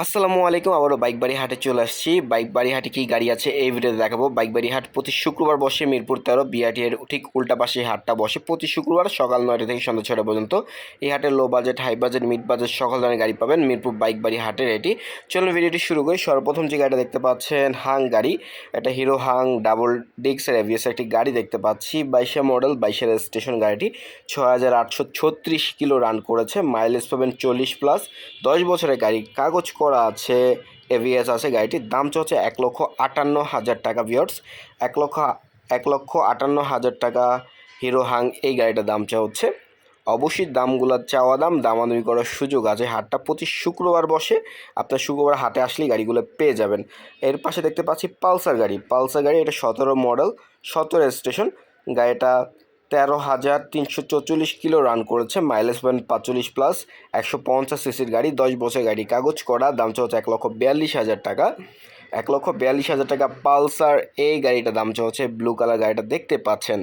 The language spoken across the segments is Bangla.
আসসালামু আলাইকুম, আবারও বাইক বাড়ি হাটে চলে আসছি। বাইক বাড়ি হাটে কি গাড়ি আছে এই ভিডিওতে দেখাবো। বাইক বাড়ি হাট প্রতি শুক্রবার বসে মিরপুর তেরো বিআরটির ঠিক উল্টা পাশে হাটটা বসে প্রতি শুক্রবার সকাল নয়টা থেকে সন্ধ্যা ছটা পর্যন্ত। এই হাটে low budget high budget mid budget সকল ধরনের গাড়ি পাবেন মিরপুর বাইক বাড়ি হাটের এটি চলুন ভিডিওটি শুরু করি। সর্বপ্রথম যে গাড়িটা দেখতে পাচ্ছেন, হাং গাড়ি। এটা হিরো হাং ডাবল ডিক্সের এভিএস একটি গাড়ি দেখতে পাচ্ছি। বাইশে মডেল, বাইশের স্টেশন গাড়িটি। ছ হাজার আটশো ছত্রিশ কিলো রান করেছে। মাইলেজ পাবেন চল্লিশ প্লাস দশ বছরের গাড়ি, কাগজ করা আছে। এভিএস আছে, গাড়িটির দাম চলছে এক লক্ষ আটান্ন হাজার টাকা ভিওর্স এক লক্ষ এক লক্ষ আটান্ন হাজার টাকা হিরো হাং এই গাড়িটার দাম চা হচ্ছে অবশ্যই দামগুলো চাওয়া দাম, দামাদামি করার সুযোগ আছে। হাটটা প্রতি শুক্রবার বসে, আপনার শুক্রবার হাটে আসলেই গাড়িগুলো পেয়ে যাবেন। এর পাশে দেখতে পাচ্ছি পালসার গাড়ি। পালসার গাড়ি, এটা সতেরো মডেল, সতেরো স্টেশন গাড়িটা তেরো হাজার তিনশো কিলো রান করেছে মাইলেজ পয়েন্ট পাঁচচল্লিশ প্লাস একশো পঞ্চাশ সিসির গাড়ি, দশ বছর গাড়ি, কাগজ করা, দাম চলছে এক লক্ষ বিয়াল্লিশ হাজার টাকা। এক লক্ষ বিয়াল্লিশ হাজার টাকা পালসার, এই গাড়িটা দাম চলছে ব্লু কালার গাড়িটা দেখতে পাচ্ছেন।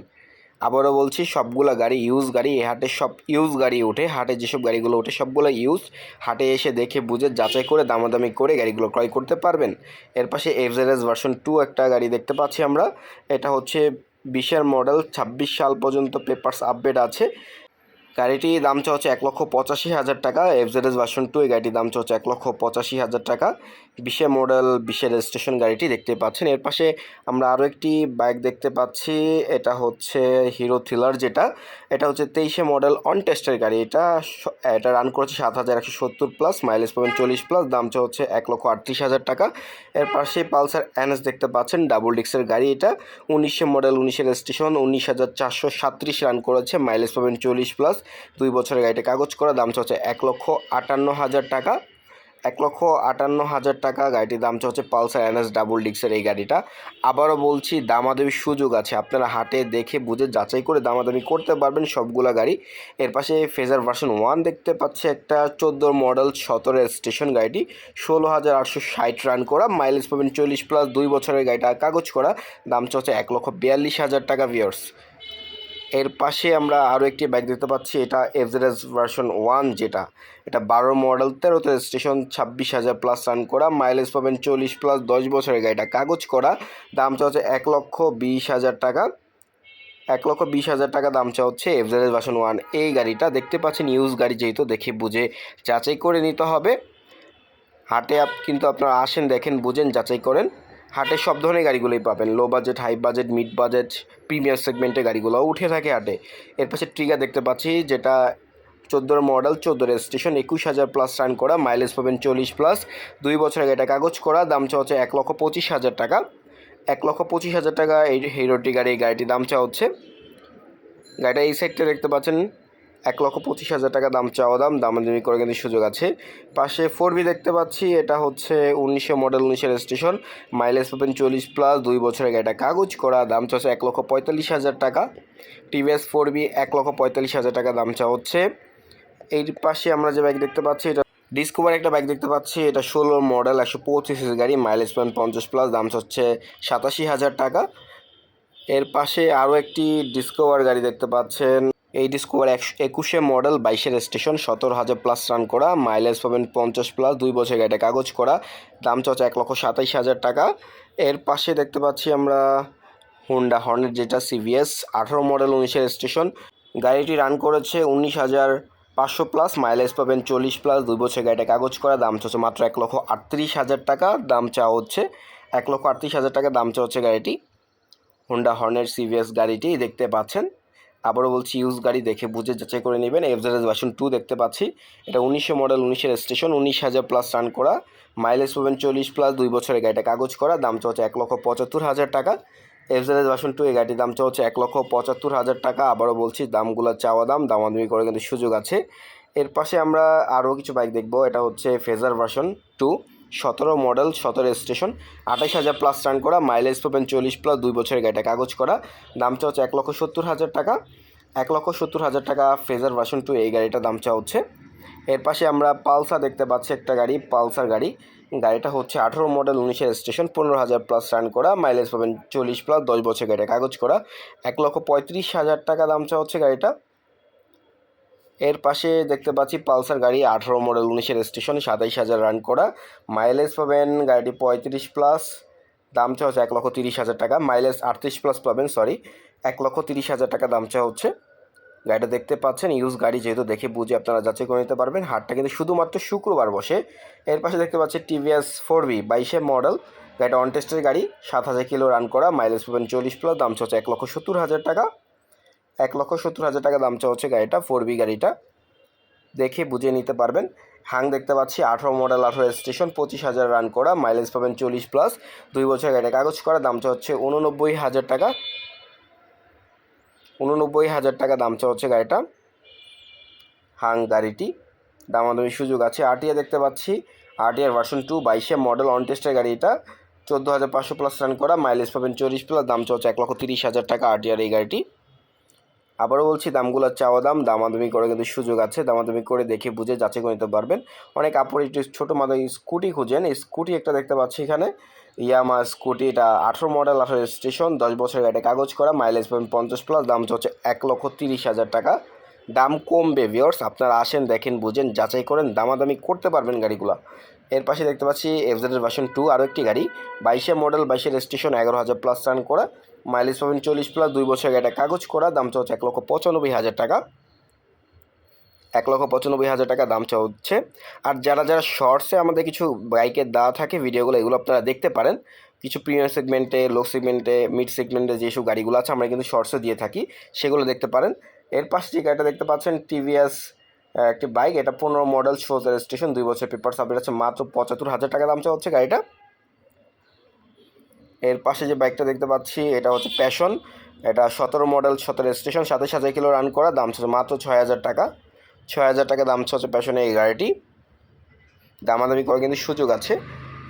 আবারও বলছি, সবগুলা গাড়ি ইউজ গাড়ি এই হাটে সব ইউজ গাড়ি ওঠে, হাটে যেসব গাড়িগুলো ওঠে সবগুলো ইউজ হাটে এসে দেখে বুঝে, যাচাই করে, দামাদামি করে গাড়িগুলো ক্রয় করতে পারবেন। এর পাশে এফজেডএস ভার্সন টু একটা গাড়ি দেখতে পাচ্ছি আমরা, এটা হচ্ছে বিশের মডেল ছাব্বিশ সাল পর্যন্ত পেপার্স আপডেট আছে। গাড়িটির দাম হচ্ছে এক লক্ষ পঁচাশি হাজার টাকা এফজেডএস ভার্সন টু এই গাড়িটির দাম হচ্ছে এক লক্ষ পঁচাশি হাজার টাকা। বিশে মডেল বিশের রেজিস্ট্রেশন গাড়িটি দেখতে পাচ্ছেন। এর পাশে আমরা আরও একটি বাইক দেখতে পাচ্ছি। এটা হচ্ছে হিরো থ্রিলার যেটা। এটা হচ্ছে তেইশে মডেল অন টেস্টের গাড়ি। এটা এটা রান করেছে সাত হাজার একশো সত্তর প্লাস মাইলেজ পাবেন চল্লিশ প্লাস দাম হচ্ছে এক লক্ষ আটত্রিশ হাজার টাকা। এর পাশে পালসার এনএস দেখতে পাচ্ছেন ডাবল ডিক্সের গাড়ি এটা। উনিশে মডেল উনিশে রেজিস্ট্রেশন উনিশ হাজার চারশো সাতত্রিশ রান করেছে মাইলেজ পাবেন চল্লিশ প্লাস দুই বছরের গাড়িটা কাগজ করা, দাম হচ্ছে এক লক্ষ আটান্ন হাজার টাকা। এক লক্ষ আটান্ন হাজার টাকা। গাড়িটির দাম হচ্ছে পালসার এনএস ডাবল ডিক্সের এই গাড়িটা। আবারও বলছি, দামাদামির সুযোগ আছে। আপনারা হাটে দেখে বুঝে যাচাই করে দামাদামি করতে পারবেন সবগুলা গাড়ি। এর পাশে ফেজার ভার্সন ওয়ান দেখতে পাচ্ছে একটা চোদ্দ মডেল সতেরো স্টেশন গাড়িটি। ষোলো হাজার আটশো ষাট রান করা, মাইলেজ পাবেন চল্লিশ প্লাস দুই বছরের গাড়িটা কাগজ করা। দাম হচ্ছে এক লক্ষ বিয়াল্লিশ হাজার টাকা ভিওর্স এর পাশে আমরা আরও একটি বাইক দেখতে পাচ্ছি, এটা এফজেডএস ভার্সন ওয়ান যেটা। এটা বারো মডেল তেরোতে স্টেশন ছাব্বিশ হাজার প্লাস রান করা মাইলেজ পাবেন চল্লিশ প্লাস দশ বছরের গাড়িটা। কাগজ করা, দাম চা হচ্ছে এক লক্ষ বিশ হাজার টাকা। এক লক্ষ বিশ হাজার টাকা দাম চা হচ্ছে এফজেডএস ভার্সন ওয়ান এই গাড়িটা দেখতে পাচ্ছেন ইউজ গাড়ি যেহেতু, দেখে বুঝে যাচাই করে নিতে হবে। হাটে আপ কিন্তু আপনারা আসেন, দেখেন, বুঝেন, যাচাই করেন। হাটে সব ধরনের গাড়িগুলোই পাবেন। Low budget high budget mid budget premier সেগমেন্টের গাড়িগুলো উঠে থাকে হাটে। এর পাশে ট্রিগার দেখতে পাচ্ছি যেটা চোদ্দোর মডেল চোদ্দ রেজিস্ট্রেশন একুশ হাজার প্লাস রান করা মাইলেজ পাবেন চল্লিশ প্লাস দুই বছরের গাড়িটা কাগজ করা, দাম চা হচ্ছে এক লক্ষ পঁচিশ হাজার টাকা। এক লক্ষ পঁচিশ হাজার টাকা এই হিরো ট্রিগার এই গাড়িটির দাম চা হচ্ছে। গাড়িটা এই সাইডটা দেখতে পাচ্ছেন এক লক্ষ পঁচিশ হাজার টাকা দাম চাওয়া দাম, দামাদামি করে কিন্তু সুযোগ আছে। পাশে ফোর বি দেখতে পাচ্ছি, এটা হচ্ছে উনিশশো মডেল উনিশের স্টেশন মাইলেজ পাবেন চল্লিশ প্লাস দুই বছরের গাড়িটা কাগজ করা, দাম চাচ্ছে এক লক্ষ পঁয়তাল্লিশ হাজার টাকা। টিভিএস ফোর বি এক লক্ষ পঁয়তাল্লিশ হাজার টাকা দাম চা হচ্ছে। এই পাশে আমরা যে বাইক দেখতে পাচ্ছি, এটা ডিসকভার একটা বাইক দেখতে পাচ্ছি, এটা ষোলো মডেল একশো পঁচিশ গাড়ি মাইলেজ পাবেন পঞ্চাশ প্লাস দাম হচ্ছে সাতাশি হাজার টাকা। এর পাশে আরও একটি ডিসকভার গাড়ি দেখতে পাচ্ছেন। এই ডিসকভার একশো মডেল, বাইশের স্টেশন, সতেরো হাজার প্লাস রান করা মাইলেজ পাবেন পঞ্চাশ প্লাস দুই বছর গাড়িটা কাগজ করা, দাম চলছে এক লক্ষ সাতাইশ হাজার টাকা। এর পাশে দেখতে পাচ্ছি আমরা হুন্ডা হর্নেট যেটা সিভিএস আঠারো মডেল, উনিশের স্টেশন। গাড়িটি রান করেছে উনিশ হাজার পাঁচশো প্লাস মাইলেজ পাবেন চল্লিশ প্লাস দুই বছর গাড়িটা কাগজ করা, দাম চলছে মাত্র এক লক্ষ আটত্রিশ হাজার টাকা, দাম চাওয়া হচ্ছে এক লক্ষ আটত্রিশ হাজার টাকা, দাম চাওয়া হচ্ছে গাড়িটি। হুন্ডা হর্নের সিভিএস গাড়িটি দেখতে পাচ্ছেন। আবারও বলছি ইউজ গাড়ি দেখে বুঝে যাচাই করে নেবেন। এফজেডএস ভার্সন টু দেখতে পাচ্ছি। এটা উনিশশো মডেল উনিশের স্টেশন উনিশ হাজার প্লাস রান করা। মাইলেজ পাবেন চল্লিশ প্লাস দুই বছরের গাড়িটা কাগজ করা। দাম হচ্ছে এক লক্ষ পঁচাত্তর হাজার টাকা। এফজেডএস ভার্সন টু এই গাড়িটির দাম হচ্ছে এক লক্ষ পঁচাত্তর হাজার টাকা। আবারও বলছি, দামগুলো চাওয়া দাম, দামাদামি করে কিন্তু সুযোগ আছে। এর পাশে আমরা আরও কিছু বাইক দেখব। এটা হচ্ছে ফেজার ভার্সন টু সতেরো মডেল, সতেরো স্টেশন, আঠাশ হাজার প্লাস রান করা মাইলেজ পাবেন চল্লিশ প্লাস দুই বছরের গাড়িটা, কাগজ করা। দামটা হচ্ছে এক লক্ষ সত্তর হাজার টাকা। এক লক্ষ সত্তর হাজার টাকা ফ্রেজার ভার্সন টু এই গাড়িটা দাম চা হচ্ছে। এর পাশে আমরা পালসার দেখতে পাচ্ছি একটা গাড়ি, পালসার গাড়ি। গাড়িটা হচ্ছে আঠেরো মডেল উনিশের স্টেশন, পনেরো হাজার প্লাস রান করা মাইলেজ পাবেন চল্লিশ প্লাস দশ বছর গাড়িটা, কাগজ করা। এক লক্ষ পঁয়ত্রিশ হাজার টাকা দাম চা হচ্ছে গাড়িটা। এর পাশে দেখতে পাচ্ছি পালসার গাড়ি, আঠারো মডেল, উনিশের স্টেশন, সাতাইশ হাজার রান করা। মাইলেজ পাবেন গাড়িটি পঁয়ত্রিশ প্লাস দাম চা হচ্ছে এক লক্ষ তিরিশ হাজার টাকা। মাইলেজ আটত্রিশ প্লাস পাবেন সরি এক লক্ষ তিরিশ হাজার টাকা দাম চা হচ্ছে। গাড়িটা দেখতে পাচ্ছেন ইউজ গাড়ি যেহেতু দেখে বুঝে আপনারা যাচাই করে নিতে পারবেন। হাটটা কিন্তু শুধুমাত্র শুক্রবার বসে। এর পাশে দেখতে পাচ্ছি টিভিএস ফোর বি বাইশে মডেল। গাড়িটা অন টেস্টের গাড়ি, সাত হাজার কিলো রান করা। মাইলেজ পাবেন চল্লিশ প্লাস দাম হচ্ছে এক লক্ষ সত্তর হাজার টাকা। এক লক্ষ সত্তর হাজার টাকা দাম চা হচ্ছে গাড়িটা ফোর বি গাড়িটা। দেখে বুঝে নিতে পারবেন। হাং দেখতে পাচ্ছি, আঠারো মডেল, আঠারো স্টেশন পঁচিশ হাজার রান করা মাইলেজ পাবেন চল্লিশ প্লাস দুই বছর গাড়িটা কাগজ করা দামটা হচ্ছে উননব্বই হাজার টাকা। উননব্বই হাজার টাকা দামটা হচ্ছে গাড়িটা। হাং গাড়িটি দামাদামি সুযোগ আছে। আরটিআর দেখতে পাচ্ছি আরটিআর ভার্সন টু বাইশে মডেল অন টেস্টের চোদ্দ হাজার পাঁচশো প্লাস রান করা মাইলেজ পাবেন চল্লিশ প্লাস দাম হচ্ছে এক লক্ষ তিরিশ হাজার টাকা আরটিআর এই গাড়িটি। আবারও বলছি দামগুলোর চাওয়া দাম, দামাদামি করে কিন্তু সুযোগ আছে। দামাদামি করে দেখে বুঝে যাচাই করে নিতে পারবেন। অনেক আপুর একটু ছোটো মাদার স্কুটি খুঁজেন। স্কুটি একটা দেখতে পাচ্ছি এখানে। ইয়ামা স্কুটি, এটা আঠেরো মডেল, আঠেরো স্টেশন দশ বছরের গাড়িটা কাগজ করা মাইলেজ পাবেন পঞ্চাশ প্লাস দাম হচ্ছে এক লক্ষ তিরিশ হাজার টাকা। দাম কমবে ভিওর্স আপনারা আসেন, দেখেন, বুঝেন, যাচাই করেন, দামাদামি করতে পারবেন গাড়িগুলো। এর পাশে দেখতে পাচ্ছি এফজেডের ভার্সন টু আরও একটি গাড়ি। বাইশে মডেল বাইশের স্টেশন এগারো হাজার প্লাস রান করা। মাইলেজ পাবেন চল্লিশ প্লাস দুই বছর গাড়িটা কাগজ করা, দাম হচ্ছে এক লক্ষ পঁচানব্বই হাজার টাকা। এক লক্ষ পঁচানব্বই হাজার টাকা দাম চাওয়া হচ্ছে। আর যারা যারা শর্টসে আমাদের কিছু বাইকের দেওয়া থাকে, ভিডিওগুলো, এগুলো আপনারা দেখতে পারেন। কিছু প্রিমিয়ার সেগমেন্টে লো সেগমেন্টে মিড সেগমেন্টে যেসব গাড়িগুলো আছে, আমরা কিন্তু শর্টসে দিয়ে থাকি। সেগুলো দেখতে পারেন। এর পাশে যে গাড়িটা দেখতে পাচ্ছেন টিভিএস একটি বাইক এটা পনেরো মডেল সোজার স্টেশন দুই বছর পেপার সাবমিট আছে, মাত্র পঁচাত্তর হাজার টাকা দাম চাওয়া হচ্ছে গাড়িটা। এর পাশে যে বাইকটা দেখতে পাচ্ছি, এটা হচ্ছে প্যাশন এটা সতেরো মডেল সতেরো স্টেশন সাতাশ হাজার কিলো রান করা, দাম হচ্ছে মাত্র ছয় হাজার টাকা। ছয় হাজার টাকা দাম হচ্ছে প্যাশনের এই গাড়িটি। দামাদামি করে কিন্তু সুযোগ আছে।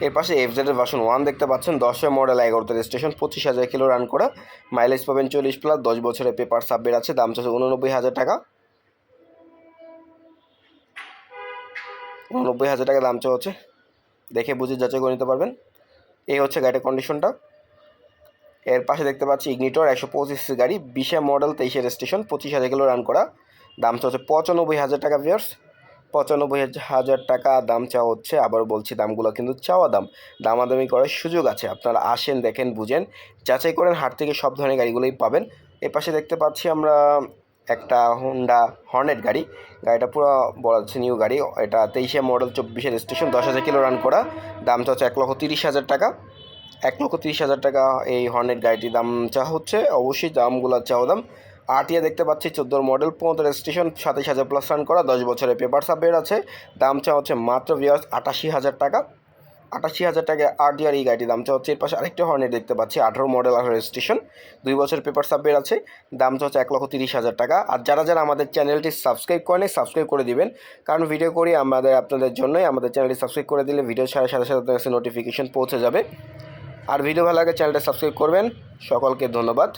এর পাশে এফজেডের ভার্সন ওয়ান দেখতে পাচ্ছেন, দশে মডেল এগারোতে স্টেশন পঁচিশ হাজার কিলো রান করা। মাইলেজ পাবেন চল্লিশ প্লাস দশ বছরের পেপার সাবমিট আছে, দাম হচ্ছে উননব্বই হাজার টাকা। উননব্বই হাজার টাকা দাম হচ্ছে, দেখে বুঝে যাচাই করে নিতে পারবেন। এই হচ্ছে গাড়ির কন্ডিশনটা এর পাশে দেখতে পাচ্ছি ইগনিটর একশো পঁচিশ গাড়ি, বিশে মডেল তেইশের স্টেশন পঁচিশ হাজার কিলো রান করা। দাম হচ্ছে পঁচানব্বই হাজার টাকা ভিয়ার্স পঁচানব্বই হাজার টাকা দাম চাওয়া হচ্ছে আবার বলছি দামগুলো কিন্তু চাওয়া দাম। দামাদামি করার সুযোগ আছে, আপনারা আসেন, দেখেন, বুঝেন, যাচাই করেন, হাট থেকে সব ধরনের গাড়িগুলোই পাবেন। এর পাশে দেখতে পাচ্ছি আমরা একটা হোন্ডা হর্নেট গাড়ি। গাড়িটা পুরো বলা যাচ্ছে নিউ গাড়ি। এটা তেইশে মডেল চব্বিশের স্টেশন দশ হাজার কিলো রান করা। দামটা হচ্ছে এক লক্ষ তিরিশ হাজার টাকা। এক লক্ষ তিরিশ হাজার টাকা এই হর্নেট গাড়িটির দাম চা হচ্ছে। অবশ্যই দামগুলো চাওয়া দাম। আরটিএ দেখতে পাচ্ছি, চোদ্দোর মডেল পনেরো স্টেশন সাতাইশ হাজার প্লাস রান করা। দশ বছরের পেপার সাবমিট আছে। দাম চা হচ্ছে মাত্র ভিওর্স আটাশি হাজার টাকা। আটাশি হাজার টাকা আরটিআর এই গাড়িটির দাম চা হচ্ছে, এর পাশে আরেকটা হর্নেট দেখতে পাচ্ছি, আঠারো মডেল আঠারো স্টেশন দুই বছর পেপার সাবমিট আছে দাম চা হচ্ছে এক লক্ষ তিরিশ হাজার টাকা। আর যারা যারা আমাদের চ্যানেলটি সাবস্ক্রাইব করেন সাবস্ক্রাইব করে দিবেন, কারণ ভিডিও করি আমাদের আপনাদের জন্যই, আমাদের চ্যানেলটি সাবস্ক্রাইব করে দিলে ভিডিও ছাড়ার সাথে সাথে কাছে নোটিফিকেশন পৌঁছে যাবে। আর ভিডিও ভালো লাগে চ্যানেলটা সাবস্ক্রাইব করবেন, সকলকে ধন্যবাদ।